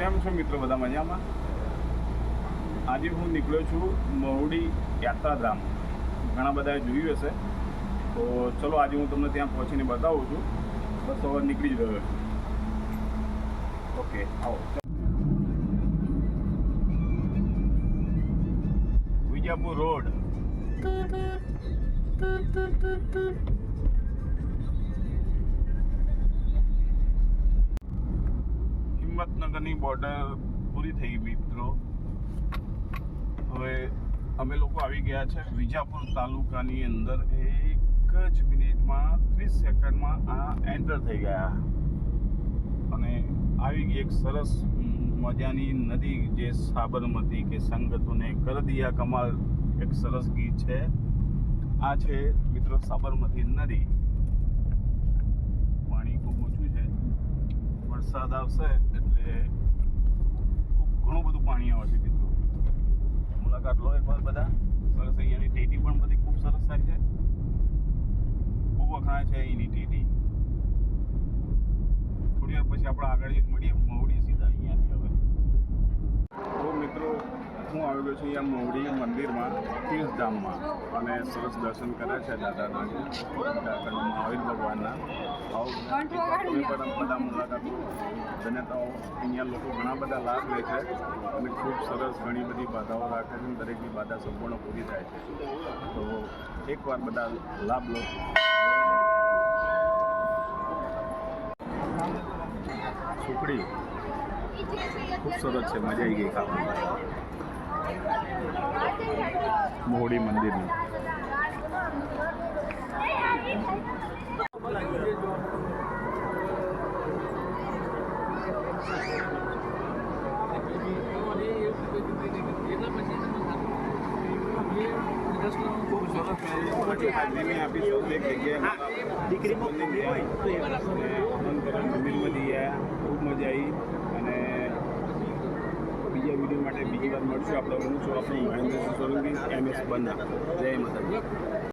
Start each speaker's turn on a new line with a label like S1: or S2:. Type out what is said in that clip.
S1: કેમ છો મિત્રો? બધા મજામાં? આજે હું નીકળ્યો છું મહુડી યાત્રાધામ. ઘણા બધાએ જોયું હશે. તો ચલો, આજે હું તમને ત્યાં પહોંચીને બતાવું છું. બસ હવે નીકળી જ રહ્યો ઓકે, આવો. વિજાપુર રોડ. હિંમતનગરની બોર્ડર પૂરી થઈ મિત્રો. હવે અમે લોકો આવી ગયા છે વિજાપુર તાલુકાની અંદર. એક જ મિનિટમાં ત્રીસ સેકન્ડમાં આ એન્ટર થઈ ગયા. અને આવી ગઈ એક સરસ મજાની નદી જે સાબરમતી કે સંગતોને કર દિયા કમાલ એક સરસ ગીત છે. આ છે મિત્રો સાબરમતી નદી. પાણી ખૂબ ઓછું છે. વરસાદ આવશે એટલે ખૂબ ઘણું બધું પાણી આવે છે મુલાકાત લો એકવાર બધા. સરસ અહીંયાની ટેટી પણ બધી ખૂબ સરસ થાય છે. ખૂબ વખણાય છે અહીંની ટેટી. થોડી વાર પછી આપણે આગળ મળીએ મહુડી સીધા અહીંયાથી હવે તો મિત્રો હું આવી છું અહીંયા મોવડી મંદિરમાં, તીર્થધામમાં. અને સરસ દર્શન કર્યા છે દાદાના. દાદા મહાવીર ભગવાનના. બધા મુલાકાત. અને તો અહીંયા લોકો ઘણા બધા લાભ લે છે અને ખૂબ સરસ ઘણી બધી બાધાઓ રાખે છે દરેકની બાધા સંપૂર્ણ પૂરી થાય છે. તો એકવાર બધા લાભ લો. સુખડી. ખૂબ સરસ છે, મજા આવી ગઈ. ખાવાની મોડી મંદિરની ખૂબ સરસ હાજરીને આપીશું એક જગ્યાએ દીકરીમાં મંદિરમાં જઈ ખૂબ મજા આવી અને બીજા વાર મળશું. આપણે હું છું આપણું મહેન્દ્રસિંહ સોલંકી એમ એસ બન્ના. જય માતા